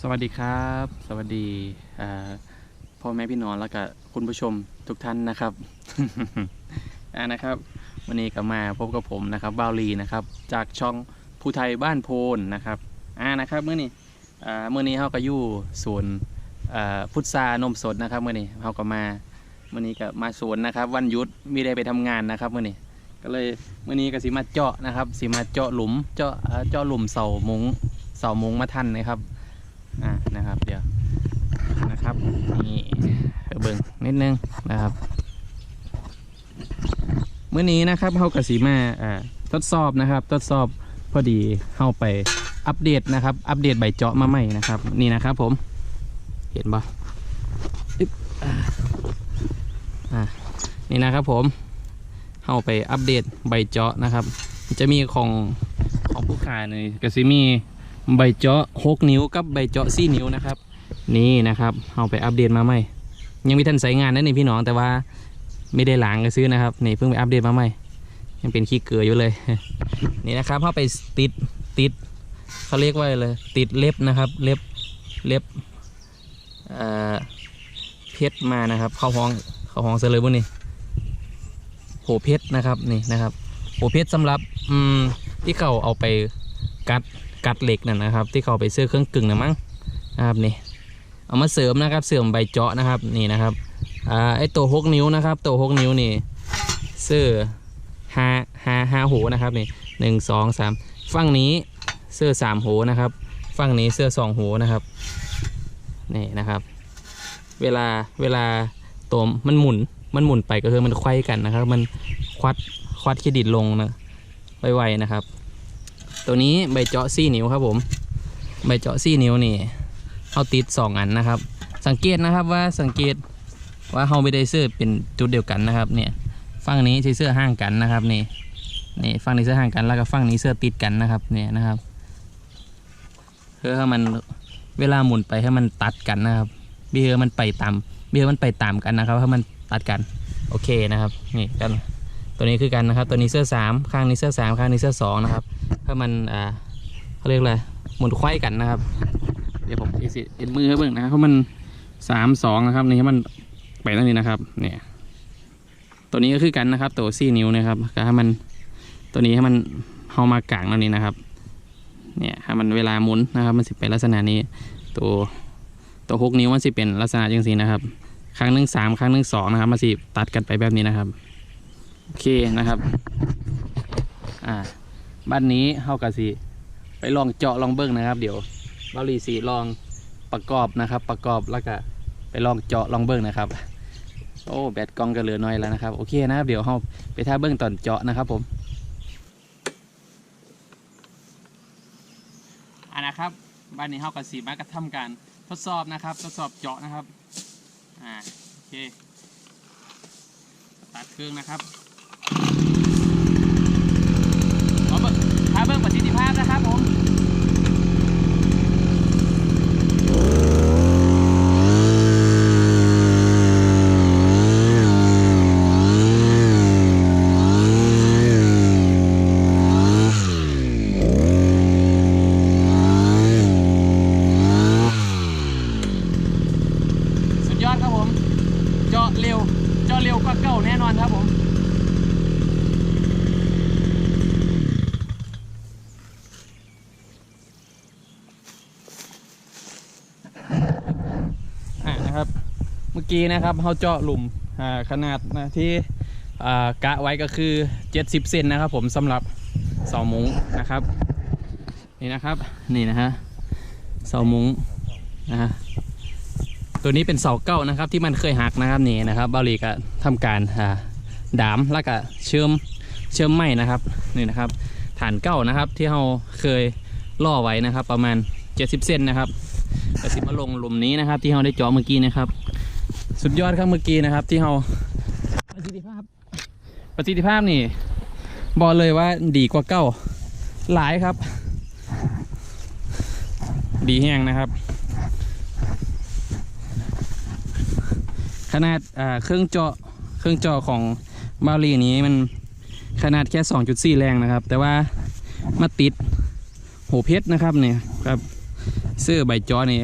สวัสดีครับ สวัสดีพ่อแม่พี่น้องแล้วก็คุณผู้ชมทุกท่านนะครับอ่านะครับ วันนี้ก็มาพบกับผมนะครับบาวลีนะครับ จากช่องผู้ไทยบ้านโพนนะครับอ่านะครับเมื่อนี้อ่าเมื่อนี้เขาก็อยู่สวนอ่าพุทรานมสดนะครับเมื่อนี้เขาก็มาเมื่อนี้ก็มาสวนนะครับ วันหยุดมีได้ไปทำงานนะครับเมื่อนี้ก็เลยเมื่อนี้ก็สิมาเจาะนะครับสิมาเจาะหลุมเจาะเจาะหลุมเสามุงเสามุงมาทันนะครับ อ่านะครับเดี๋ยวนะครับนี่เบิ่งนิดนึงนะครับเมื่อนี้นะครับเฮากับสีมาอ่าทดสอบนะครับทดสอบพอดีเข้าไปอัปเดตนะครับ อัปเดตใบเจาะมาใหม่นะครับ นี่นะครับผมเห็นปะอ่าอ่านี่นะครับผมเข้าไปอัปเดตใบเจาะนะครับ จะมีของของผู้ขายในกสิมี ใบเจาะ6นิ้วกับใบเจาะ4นิ้วนะครับ นี่นะครับเอาไปอัปเดตมาใหม่ยังมีทันใส่งานนั่นนี่พี่น้องแต่ว่าไม่ได้หล้างก็ซื้อนะครับนี่เพิ่งไปอัปเดตมาใหม่ยังเป็นขี้เกลืออยู่เลย นี่นะครับเข้าไปติดติดเขาเรียกว่าอะไรติดเล็บนะครับ เล็บเล็บเเพชรมานะครับ เข้าห้องเข้าห้องเสยเลยบุนี่โหเพชรนะครับนี่นะครับโหเพชรสำหรับอืมที่เขาเอาไปกัด กัดเหล็กนั่นนะครับ ที่เขาไปเสื้อเครื่องกึ่งนะมั้งนะครับนี่เอามาเสริมนะครับเสริมใบเจาะนะครับนี่นะครับอ่าไอตัวหกนิ้วนะครับตัวหกนิ้วนี่เสื้อห้าห้าห้าโหนะครับนี่หนึ่งสองสามฝั่งนี้เสื้อสามโหนะครับฝั่งนี้เสื้อสองโหนะครับนี่นะครับ เวลาเวลาตัวมันหมุนมันหมุนไปก็คือมันไขว้กันนะครับ มันควัดควัดเครดิตลงนะไวๆนะครับ ตัวนี้ใบเจาะซี่นิ้วครับผม ใบเจาะซี่นิ้วนี่เอาติดสองอันนะครับ สังเกตนะครับว่าสังเกตว่าเขาไม่ได้เสื้อเป็นจุดเดียวกันนะครับ เนี่ยฝั่งนี้ใช้เสื้อห่างกันนะครับนี่นี่ฝั่งนี้เสื้อห่างกันแล้วก็ฝั่งนี้เสื้อติดกันนะครับเนี่ยนะครับ เพื่อให้มันเวลาหมุนไปให้มันตัดกันนะครับเบี้ยมันไปตามเบี้ยมันไปตามกันนะครับให้มันตัดกันโอเคนะครับนี่กันตัวนี้คือกันนะครับ ตัวนี้เสื้อสามข้างนี้เสื้อสามข้างนี้เสื้อสองนะครับ พื่อมันอ่าเขาเรียกอะไรหมุนไขว้กันนะครับ เดี๋ยวผมเอสิเอ็นมือให้เบิ่งนะครับเพราะมันสามสองนะครับนี่ให้มันไปตรงนี้นะครับ เนี่ย ตัวนี้ก็คือกันนะครับตัวซี่นิ้วนะครับก็ให้มันตัวนี้ให้มันเฮามากลางตรงนี้นะครับ เนี่ยให้มันเวลาหมุนนะครับ มันสิเป็นลักษณะนี้ ตัวตัวหกนิ้วมันสิเป็นลักษณะจังสีนะครับ ครั้งหนึ่งสามครั้งหนึ่งสองนะครับมันสิตัดกันไปแบบนี้นะครับโอเคนะครับ อ่า บ้านนี้เฮากะสิไปลองเจาะลองเบิ้งนะครับ เดี๋ยวเบาหลีสีลองประกอบนะครับ ประกอบแล้วก็ไปลองเจาะลองเบิ้งนะครับ โอ้แบตกล้องก็เหลือน้อยแล้วนะครับโอเคนะครับเดี๋ยวเฮาไปท่าเบิ้งตอนเจาะนะครับ ผมอ่านะครับบ้านนี้เฮากะสีมากระทำการทดสอบนะครับ ทดสอบเจาะนะครับอ่าโอเคตัดเครื่องนะครับ ขอเบิ่งถ้าเบิ่งประสิทธิภาพนะครับผมสุดยอดครับผม เจาะเร็ว เจาะเร็วกว่าเก่าแน่นอนครับผม อ่านะครับ เมื่อ กี้นะครับเขาเจาะหลุมขนาดนะที่กะไว้ก็คือ 70 เซนนะครับผมสำหรับเสามุ้งนะครับ นี่นะครับนี่นะฮะเสามุ้งนะฮะตัวนี้เป็นเสาเก้านะครับที่มันเคยหักนะครับนี่นะครับบาลีก็ทำการดามแล้วก็เชื่อมเชื่อมไม้นะครับนี่นะครับฐานเก้านะครับที่เราเคยล่อไว้นะครับ ประมาณ 70 เซนนะครับกระสิมาลงหลุมนี้นะครับ ที่เราได้เจาะเมื่อกี้นะครับ สุดยอดครับเมื่อกี้นะครับ ที่เราประสิทธิภาพ ประสิทธิภาพนี่ บอกเลยว่าดีกว่าเก้า หลายครับ ดีแห้งนะครับ ขนาดอ่าเครื่องเจาะเครื่องเจาะของบาลีนี้มันขนาดแค่ 2.4 แรงนะครับ แต่ว่ามาติดโหเพชรนะครับเนี่ยครับซื้อใบเจาะนี่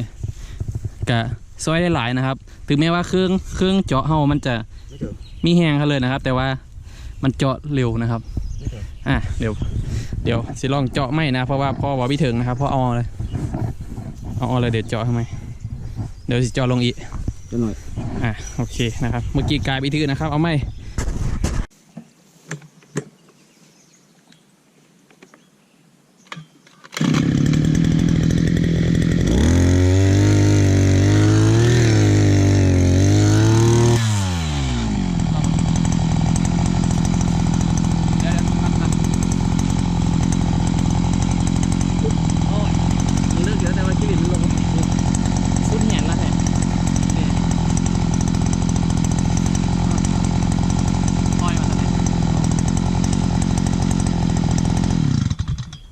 ก็ ซอยได้หลายนะครับ ถึงแม้ว่าเครื่องเครื่องเจาะเฮามันจะไม่เจอมีแหงเขาเลยนะครับ แต่ว่ามันเจาะเร็วนะครับไม่เจออะเดี๋ยวเดี๋ยวสิลองเจาะไม่นะ เพราะว่าพ่อบอกพี่ถึงนะครับพ่อเอาเลยเอาเอาเลยเดี๋ยวเจาะทำไมเดี๋ยวสิเจาะลงอีกจะหน่อยอะโอเคนะครับ เมื่อกี้กลายไปถือนะครับ เอาไม่มันเลือกเยอะแต่ว่ากิริมันลงสุดแหนแล้วแหละ ปล่อยมาตอนนี้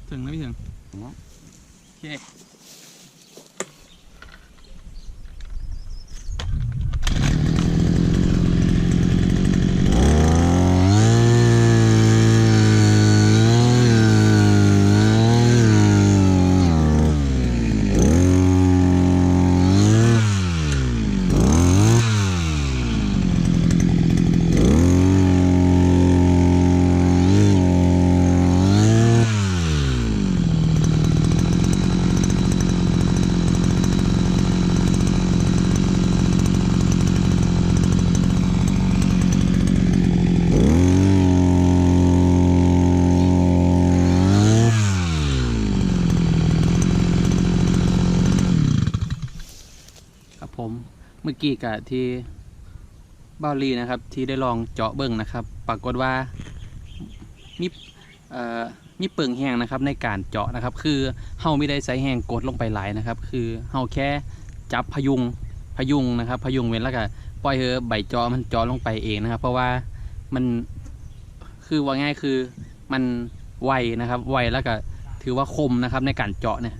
ถึงแล้วไม่ถึงโอเคครับผมเมื่อ กี้กะที่บ้าลีนะครับ ที่ได้ลองเจาะเบิ้งนะครับ ปรากฏว่ามีมีเปิงแห้งนะครับในการเจาะนะครับ คือเฮาไม่ได้ใส่แห้งกดลงไปหลายนะครับ คือเฮาแค่จับพยุงพยุงนะครับ พยุงเว้นแล้วก็ปล่อยเฮอใบเจาะมันเจาะลงไปเองนะครับ เพราะว่ามันคือว่าง่ายคือมันไวนะครับ ไวแล้วก็ถือว่าคมนะครับในการเจาะเนี่ย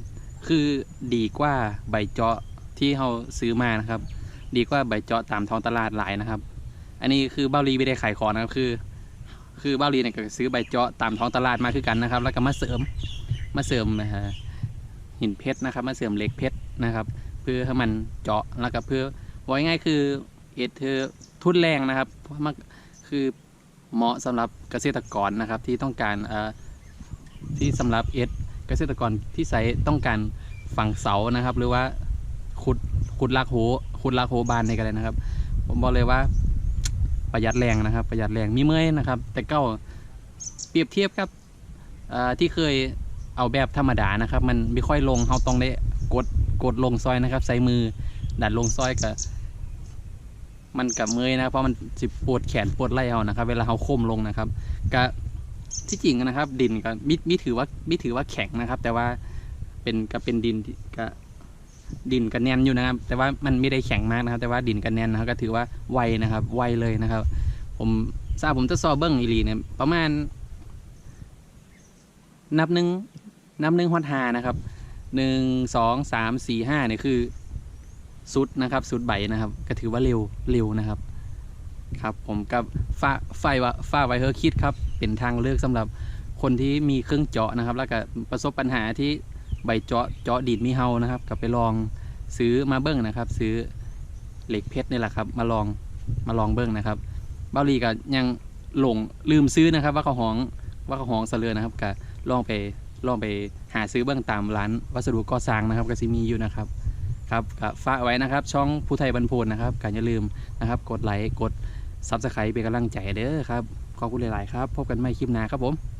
คือดีกว่าใบเจาะที่เราซื้อมานะครับ ดีกว่าใบเจาะตามท้องตลาดหลายนะครับ อันนี้คือเบ้าลีไม่ได้ขายของนะครับคือ คือเบ้าลีเนี่ยก็ซื้อใบเจาะตามท้องตลาดมาคือกันนะครับ แล้วก็มาเสริมมาเสริมนะฮะหินเพชรนะครับ มาเสริมเหล็กเพชรนะครับ เพื่อให้มันเจาะแล้วก็เพื่อว่าง่ายคือเอ็ดเธอทุนแรงนะครับเพราะมันคือเหมาะสำหรับเกษตรกรนะครับที่ต้องการเอ่อที่สำหรับเอ็ดเกษตรกรที่ใช้ต้องการฝังเสานะครับ หรือว่าขุดขุดลากโห ขุดลาโหบานในกันเลยนะครับ ผมบอกเลยว่า ประหยัดแรงนะครับ ประหยัดแรงมีเมื่อยนะครับ แต่ก้าเปรียบเทียบครับที่เคยเอาแบบธรรมดานะครับ มันไม่ค่อยลงเขาต้องได้กดกดลงซอยนะครับ ใส่มือดันลงซอยกับมันกับเมื่อยนะเพราะมันจิปวดแขนปวดไหล่เอานะครับ เวลาเขาค้มลงนะครับก็ที่จริงนะครับ ดินก็มิมิถือว่ามิถือว่าแข็งนะครับ แต่ว่าเป็นก็เป็นดินก็ ดินกันแน่นอยู่นะครับ แต่ว่ามันไม่ได้แข็งมากนะครับ แต่ว่าดินกันแน่นนะครับก็ถือว่าไวนะครับ ไวเลยนะครับ ผมทราบผมจะซอเบิ้งอีลีเนี่ยประมาณ นับหนึ่งนับหนึ่งฮอตหานะครับหนึ่งสองสามสี่ห้าเนี่ยคือสุดนะครับสุดใบนะครับ ก็ถือว่าเร็วเร็วนะครับ ครับ ผมกับฝ้าไฟว่าฝ้าไวเฮอร์คิดครับ เป็นทางเลือกสำหรับคนที่มีเครื่องเจาะนะครับ แล้วก็ประสบปัญหาที่ ใบเจาะเจาะดีดมีเฮานะครับกลับไปลองซื้อมาเบิ้งนะครับ ซื้อเหล็กเพชรนี่แหละครับ มาลองมาลองเบิ้งนะครับเบ้าลีก็ยังหลงลืมซื้อนะครับ ว่าเขาห้องว่าเขาห้องเสลือนะครับก็ลองไปลองไปหาซื้อเบิ้งตามร้านวัสดุก่อสร้างนะครับก็สิมีอยู่นะครับครับก็ฝากไว้นะครับ ช่องผู้ไทยบรรพนนะครับก็อย่าลืมนะครับ กดไลค์กดซับสไครป์เป็นกำลังใจเด้อครับขอบคุณหลาย ๆ ครับ พบกันใหม่คลิปหน้าครับผม